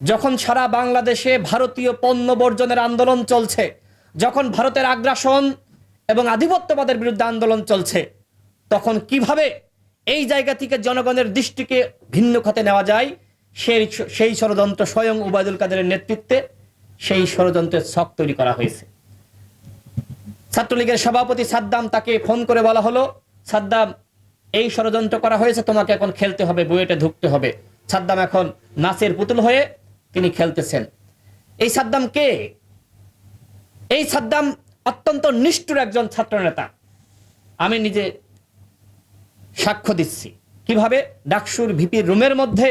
যখন সারা বাংলাদেশে ভারতীয় পণ্য বর্জনের আন্দোলন চলছে, যখন ভারতের আগ্রাসন এবং আধিপত্যবাদের বিরুদ্ধে আন্দোলন চলছে, তখন কীভাবে এই জায়গা থেকে জনগণের দৃষ্টিকে ভিন্ন খাতে নেওয়া যায়, সেই সেই ষড়যন্ত্র স্বয়ং উবায়দুল কাদেরের নেতৃত্বে সেই ষড়যন্ত্রের ছক তৈরি করা হয়েছে। ছাত্রলীগের সভাপতি সাদ্দাম তাকে ফোন করে বলা হলো, সাদ্দাম, এই ষড়যন্ত্র করা হয়েছে, তোমাকে এখন খেলতে হবে, বুয়েটে ঢুকতে হবে। সাদ্দাম এখন নাচের পুতুল হয়ে তিনি খেলতেছেন। এই সাদ্দাম কে? এই সাদ্দাম অত্যন্ত নিষ্ঠুর একজন ছাত্রনেতা। আমি নিজে সাক্ষ্য দিচ্ছি। কীভাবে? ডাকসুর ভিপির রুমের মধ্যে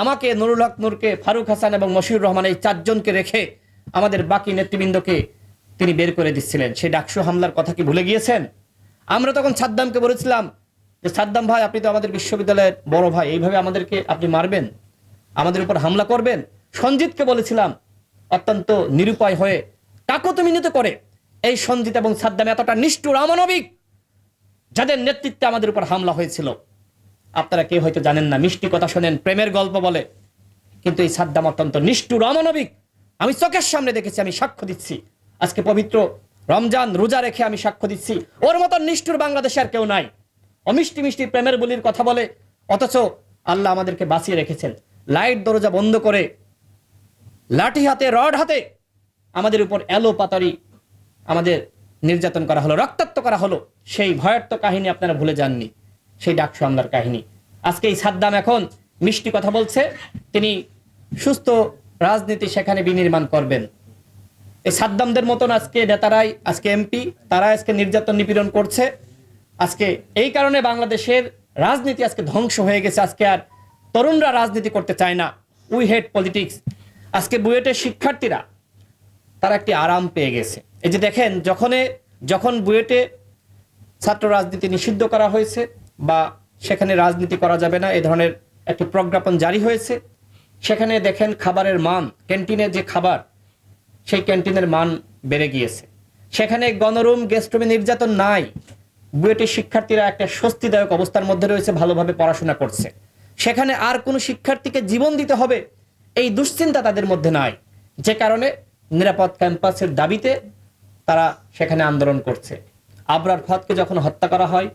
আমাকে নুরুল হক নূরকে, ফারুক হাসান এবং মশিউর রহমান এই চারজনকে রেখে আমাদের বাকি নেতৃবৃন্দকে তিনি বের করে দিচ্ছিলেন। সেই ডাকসু হামলার কথা কি ভুলে গিয়েছেন? আমরা তখন সাদ্দামকে বলেছিলাম যে, সাদ্দাম ভাই, আপনি তো আমাদের বিশ্ববিদ্যালয়ের বড় ভাই, এইভাবে আমাদেরকে আপনি মারবেন? আমাদের উপর হামলা করবেন? সঞ্জিতকে বলেছিলাম, অত্যন্ত নিরুপায় হয়ে কাকতমিনিত করে। এই সঞ্জিত এবং সাদ্দাম এতটা নিষ্ঠুর অমানবিক, যাদের নেতৃত্বে আমাদের উপর হামলা হয়েছিল। আপনারা কেউ হয়তো জানেন না, মিষ্টি কথা শোনেন, প্রেমের গল্প বলে। কিন্তু এই সাদ্দাম অত্যন্ত নিষ্ঠুর অমানবিক। আমি চোখের সামনে দেখেছি, আমি সাক্ষ্য দিচ্ছি। আজকে পবিত্র রমজান রোজা রেখে আমি সাক্ষ্য দিচ্ছি। ওর মতো নিষ্ঠুর বাংলাদেশে আর কেউ নাই। অমিষ্টি মিষ্টি প্রেমের বলির কথা বলে, অথচ আল্লাহ আমাদেরকে বাঁচিয়ে রেখেছেন। লাইট দরজা বন্ধ করে, লাঠি হাতে, রড হাতে আমাদের উপর এলো পাতারি, আমাদের নির্যাতন করা হলো, রক্তাক্ত করা হলো। সেই ভয়ার্থ কাহিনী আপনারা ভুলে যাননি। সেই ডাকসু হামলার কাহিনী। আজকে এই সাদ্দাম এখন মিষ্টি কথা বলছে, তিনি সুস্থ রাজনীতি সেখানে বিনির্মাণ করবেন। এই সাদ্দামদের মতন আজকে নেতারাই, আজকে এমপি, তারা আজকে নির্যাতন নিপীড়ন করছে। আজকে এই কারণে বাংলাদেশের রাজনীতি আজকে ধ্বংস হয়ে গেছে, আজকে আর তরুণরা রাজনীতি করতে চায় না। উই হেড পলিটিক্স আজকে বুয়েটের শিক্ষার্থীরা, তারা একটি আরাম পেয়ে গেছে। এই যে দেখেন, যখন যখন বুয়েটে ছাত্র রাজনীতি নিষিদ্ধ করা হয়েছে বা সেখানে রাজনীতি করা যাবে না, এ ধরনের একটি প্রজ্ঞাপন জারি হয়েছে, সেখানে দেখেন খাবারের মান ক্যান্টিনের যে খাবার, সেই ক্যান্টিনের মান বেড়ে গিয়েছে। সেখানে গণরুম, গেস্ট রুমে নির্যাতন নাই। বুয়েটের শিক্ষার্থীরা একটা স্বস্তিদায়ক অবস্থার মধ্যে রয়েছে, ভালোভাবে পড়াশোনা করছে। সেখানে আর কোনো শিক্ষার্থীকে জীবন দিতে হবে এই দুশ্চিন্তা তাদের মধ্যে নাই। যে কারণে নিরাপদ ক্যাম্পাসের দাবিতে তারা সেখানে আন্দোলন করছে। আবরার ফাদকে যখন হত্যা করা হয়,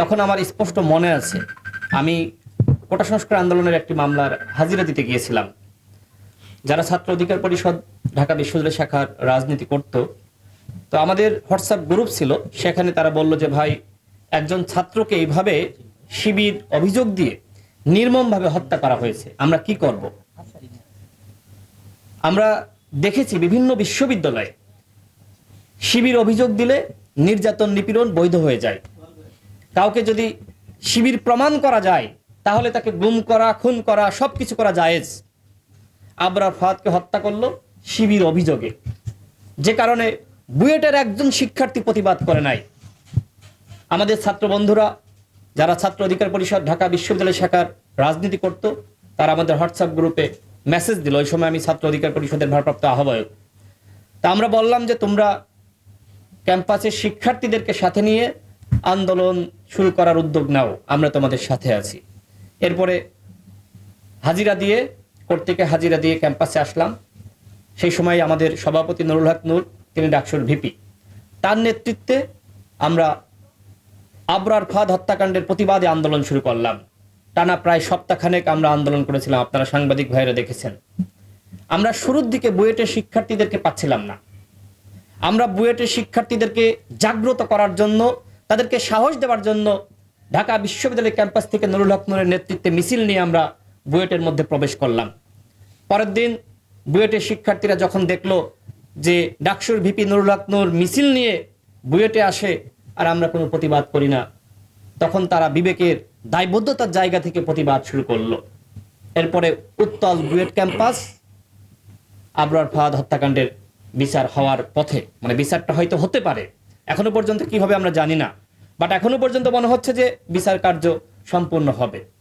তখন আমার স্পষ্ট মনে আছে, আমি কোটা সংস্কার আন্দোলনের একটি মামলার হাজিরা দিতে গিয়েছিলাম। যারা ছাত্র অধিকার পরিষদ, ঢাকা বিশ্ববিদ্যালয় শাখার রাজনীতি করত, তো আমাদের হোয়াটসঅ্যাপ গ্রুপ ছিল, সেখানে তারা বলল যে, ভাই, একজন ছাত্রকে এইভাবে শিবির অভিযোগ দিয়ে নির্মমভাবে হত্যা করা হয়েছে। আমরা কি করব? আমরা দেখেছি বিভিন্ন বিশ্ববিদ্যালয়ে শিবির অভিযোগ দিলে নির্যাতন নিপীড়ন বৈধ হয়ে যায়। কাউকে যদি শিবির প্রমাণ করা যায়, তাহলে তাকে গুম করা, খুন করা, সবকিছু করা জায়েজ। আবরার ফাহাদকে হত্যা করল শিবির অভিযোগে। যে কারণে বুয়েটের একজন শিক্ষার্থী প্রতিবাদ করে নাই। আমাদের ছাত্র বন্ধুরা যারা ছাত্র অধিকার পরিষদ, ঢাকা বিশ্ববিদ্যালয় শাখার রাজনীতি করত, তারা আমাদের হোয়াটসঅ্যাপ গ্রুপে মেসেজ দিল। ওই সময় আমি ছাত্র অধিকার পরিষদের ভারপ্রাপ্ত আহ্বায়ক। তা আমরা বললাম যে তোমরা ক্যাম্পাসের শিক্ষার্থীদেরকে সাথে নিয়ে আন্দোলন শুরু করার উদ্যোগ নাও। আমরা তোমাদের সাথে আছি। এরপরে হাজিরা দিয়ে, কর্তৃকে হাজিরা দিয়ে ক্যাম্পাসে আসলাম। সেই সময় আমাদের সভাপতি নুরুল হক নূর, তিনি ডাকসুর ভিপি। তার নেতৃত্বে আমরা আবরার ফাদ হত্যাকাণ্ডের প্রতিবাদে আন্দোলন শুরু করলাম। টানা প্রায় সপ্তাহখানেক আমরা আন্দোলন করেছিলাম, আপনারা সাংবাদিক ভাইরা দেখেছেন। আমরা শুরুর দিকে বুয়েটের শিক্ষার্থীদেরকে পাচ্ছিলাম না। আমরা বুয়েটের শিক্ষার্থীদেরকে জাগ্রত করার জন্য, তাদেরকে সাহস দেওয়ার জন্য ঢাকা বিশ্ববিদ্যালয় ক্যাম্পাস থেকে নুরুল হক নূরের নেতৃত্বে মিছিল নিয়ে আমরা বুয়েটের মধ্যে প্রবেশ করলাম। পরের দিন বুয়েটের শিক্ষার্থীরা যখন দেখল যে ডাকসুর ভিপি নুরুল হক নূর মিছিল নিয়ে বুয়েটে আসে আর আমরা কোনো প্রতিবাদ করি না। তখন তারা বিবেকের দায়বদ্ধতার জায়গা থেকে প্রতিবাদ শুরু করল। এরপরে উত্তল বুয়েট ক্যাম্পাস, আবরার ফাদ হত্যাকাণ্ডের বিচার হওয়ার পথে মানে বিচারটা হয়তো হতে পারে। এখনও পর্যন্ত কীভাবে আমরা জানি না। বাট এখনও পর্যন্ত মনে হচ্ছে যে বিচার কার্য সম্পূর্ণ হবে।